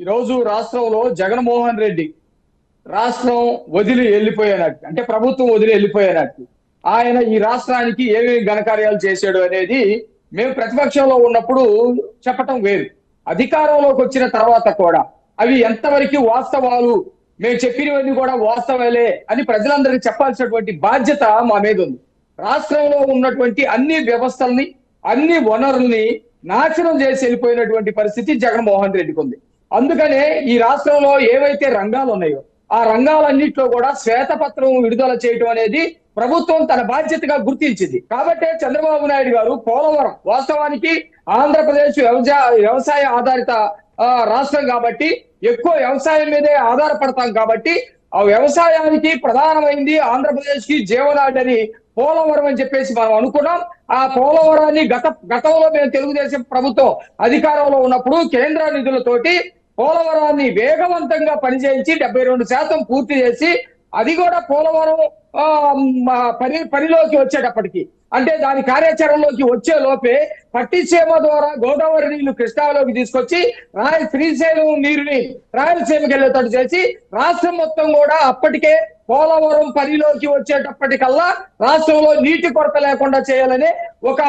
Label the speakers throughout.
Speaker 1: ఈరోజు రాష్ట్రంలో జగన్మోహన్ రెడ్డి రాష్ట్రం వదిలి వెళ్ళిపోయేనట్టు అంటే ప్రభుత్వం వదిలి వెళ్ళిపోయేనట్టు ఆయన ఈ రాష్ట్రానికి ఏమేమి ఘనకార్యాలు చేశాడు అనేది మేము ప్రతిపక్షంలో ఉన్నప్పుడు చెప్పటం వేరు. అధికారంలోకి వచ్చిన తర్వాత కూడా అవి ఎంతవరకు వాస్తవాలు మేము చెప్పినవన్నీ కూడా వాస్తవాలే అని ప్రజలందరికీ చెప్పాల్సినటువంటి బాధ్యత మా మీద ఉంది. రాష్ట్రంలో ఉన్నటువంటి అన్ని వ్యవస్థల్ని అన్ని వనరుల్ని నాశనం చేసి వెళ్ళిపోయినటువంటి పరిస్థితి జగన్మోహన్ రెడ్డికి ఉంది. అందుకనే ఈ రాష్ట్రంలో ఏవైతే రంగాలు ఉన్నాయో ఆ రంగాలన్నింటిలో కూడా శ్వేతపత్రం విడుదల చేయటం అనేది ప్రభుత్వం తన బాధ్యతగా గుర్తించింది. కాబట్టే చంద్రబాబు నాయుడు గారు పోలవరం వాస్తవానికి ఆంధ్రప్రదేశ్ వ్యవసాయ వ్యవసాయ ఆధారిత రాష్ట్రం కాబట్టి ఎక్కువ వ్యవసాయం మీదే ఆధారపడతాం కాబట్టి ఆ వ్యవసాయానికి ప్రధానమైంది ఆంధ్రప్రదేశ్కి జీవనాడని పోలవరం అని చెప్పేసి మనం అనుకున్నాం. ఆ పోలవరాన్ని గత గతంలో మేము తెలుగుదేశం ప్రభుత్వం అధికారంలో ఉన్నప్పుడు కేంద్ర నిధులతోటి పోలవరాన్ని వేగవంతంగా పనిచేయించి డెబ్బై రెండు శాతం పూర్తి చేసి అది కూడా పోలవరం పని పనిలోకి వచ్చేటప్పటికి. అంటే దాని కార్యాచరణలోకి వచ్చే లోపే పట్టిసీమ ద్వారా గోదావరి నీళ్ళు కృష్ణాలోకి తీసుకొచ్చి రాయల్ శ్రీశైలం నీరుని రాయలసీమకి వెళ్ళేటట్టు చేసి రాష్ట్రం మొత్తం కూడా అప్పటికే పోలవరం పనిలోకి వచ్చేటప్పటికల్లా రాష్ట్రంలో నీటి కొరత లేకుండా చేయాలనే ఒక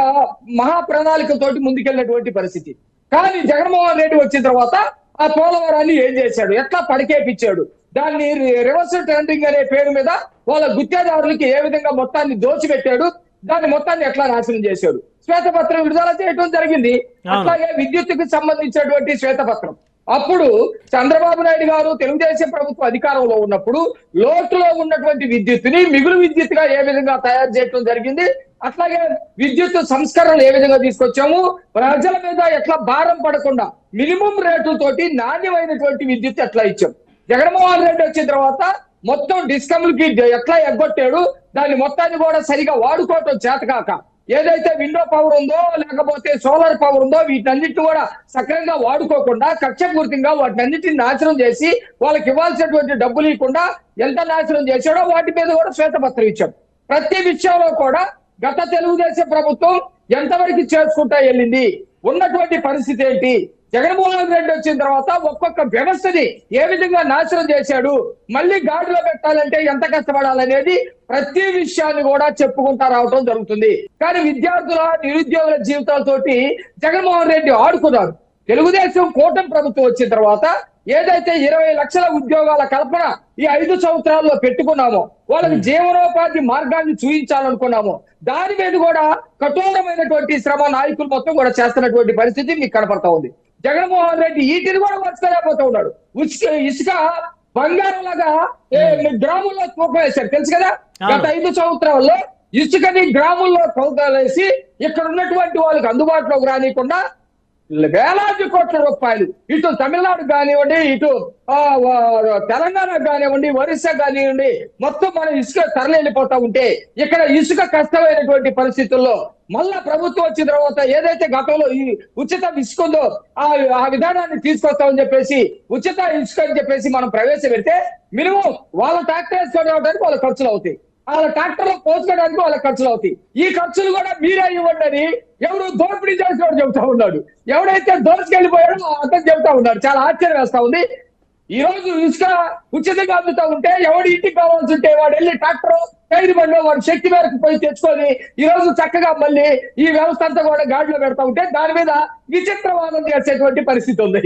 Speaker 1: మహా ప్రణాళికతోటి ముందుకెళ్ళినటువంటి పరిస్థితి. కానీ జగన్మోహన్ రెడ్డి వచ్చిన తర్వాత ఆ పోలవరాన్ని ఏం చేశాడు? ఎట్లా పడికేపిచ్చాడు దాన్ని రివర్స్ ట్రెండింగ్ అనే పేరు మీద వాళ్ళ గుత్తేదారులకి ఏ విధంగా మొత్తాన్ని దోచిపెట్టాడు? దాన్ని మొత్తాన్ని ఎట్లా నాశనం చేశాడు? శ్వేతపత్రం విడుదల చేయడం జరిగింది. అట్లాగే విద్యుత్తుకు సంబంధించినటువంటి శ్వేతపత్రం. అప్పుడు చంద్రబాబు నాయుడు గారు తెలుగుదేశం ప్రభుత్వం అధికారంలో ఉన్నప్పుడు లోటులో ఉన్నటువంటి విద్యుత్తుని మిగులు విద్యుత్తుగా ఏ విధంగా తయారు చేయడం జరిగింది? అట్లాగే విద్యుత్ సంస్కరణలు ఏ విధంగా తీసుకొచ్చాము? ప్రజల మీద ఎట్లా భారం పడకుండా మినిమం రేటుతోటి నాణ్యమైనటువంటి విద్యుత్ ఎట్లా ఇచ్చాం? జగన్మోహన్ రెడ్డి వచ్చిన తర్వాత మొత్తం డిస్కమ్లకి ఎట్లా ఎగ్గొట్టాడు? దాన్ని మొత్తాన్ని కూడా సరిగా వాడుకోవటం చేతకాక ఏదైతే విండో పవర్ ఉందో లేకపోతే సోలార్ పవర్ ఉందో వీటన్నిటిని కూడా సక్రమంగా వాడుకోకుండా కక్షపూర్తిగా వాటినన్నిటిని నాశనం చేసి వాళ్ళకి ఇవ్వాల్సినటువంటి డబ్బులు ఇవ్వకుండా ఎంత నాశనం చేశాడో వాటి మీద కూడా శ్వేతపత్రం ఇచ్చాం. ప్రతి విషయంలో కూడా గత తెలుగుదేశం ప్రభుత్వం ఎంతవరకు చేసుకుంటా వెళ్ళింది? ఉన్నటువంటి పరిస్థితి ఏంటి? జగన్మోహన్ రెడ్డి వచ్చిన తర్వాత ఒక్కొక్క వ్యవస్థని ఏ విధంగా నాశనం చేశాడు? మళ్ళీ గాడిలో పెట్టాలంటే ఎంత కష్టపడాలనేది ప్రతి విషయాన్ని కూడా చెప్పుకుంటా రావడం జరుగుతుంది. కానీ విద్యార్థుల నిరుద్యోగుల జీవితాలతోటి జగన్మోహన్ రెడ్డి ఆడుకున్నారు. తెలుగుదేశం కూటమి ప్రభుత్వం వచ్చిన తర్వాత ఏదైతే ఇరవై లక్షల ఉద్యోగాల కల్పన ఈ ఐదు సంవత్సరాల్లో పెట్టుకున్నామో వాళ్ళకి జీవనోపాధి మార్గాన్ని చూపించాలనుకున్నామో దాని మీద కూడా కఠోరమైనటువంటి శ్రమ నాయకులు మొత్తం కూడా చేస్తున్నటువంటి పరిస్థితి మీకు కనపడతా ఉంది. జగన్మోహన్ రెడ్డి వీటిని కూడా మర్చిపోలేకపోతూ ఉన్నాడు. ఇసుక ఇసుక బంగారం లాగా గ్రాముల్లో తూకం వేశారు తెలుసు కదా? గత ఐదు సంవత్సరాల్లో ఇసుకని గ్రాముల్లో తూకాలేసి ఇక్కడ ఉన్నటువంటి వాళ్ళకి అందుబాటులోకి రానియకుండా వేలాది కోట్ల రూపాయలు. ఇటు తమిళనాడు కానివ్వండి ఇటు తెలంగాణ కానివ్వండి ఒరిస్సా కానివ్వండి మొత్తం మనం ఇసుక తరలిపోతా ఉంటే ఇక్కడ ఇసుక కష్టమైనటువంటి పరిస్థితుల్లో మళ్ళా ప్రభుత్వం వచ్చిన తర్వాత ఏదైతే గతంలో ఈ ఉచిత ఇసుక ఉందో ఆ ఆ విధానాన్ని తీసుకొస్తామని చెప్పేసి ఉచిత ఇసుక అని చెప్పేసి మనం ప్రవేశపెడితే మినిమం వాళ్ళ ట్రాక్టర్ రావడానికి వాళ్ళ ఖర్చులు అవుతాయి. వాళ్ళ ట్రాక్టర్లో పోసుకోవడానికి వాళ్ళ ఖర్చులు అవుతాయి. ఈ ఖర్చులు కూడా మీరే ఇవ్వండి అని ఎవరు దోపిడీ చేసేవాడు చెబుతా ఉన్నాడు. ఎవడైతే దోచుకెళ్ళిపోయాడో అతను చెబుతా ఉన్నాడు. చాలా ఆశ్చర్యం వేస్తా ఉంది. ఈ రోజు ఇసుక ఉచితంగా అందుతా ఉంటే ఎవడి ఇంటికి కావాల్సి ఉంటే వాడు వెళ్ళి ట్రాక్టర్ ఖైదు బండి వాడు శక్తి మేరకు పోయి తెచ్చుకొని ఈ రోజు చక్కగా మళ్ళీ ఈ వ్యవస్థ అంతా కూడా గాడిలో పెడతా ఉంటే దాని మీద విచిత్రవాదం చేసేటువంటి పరిస్థితి ఉంది.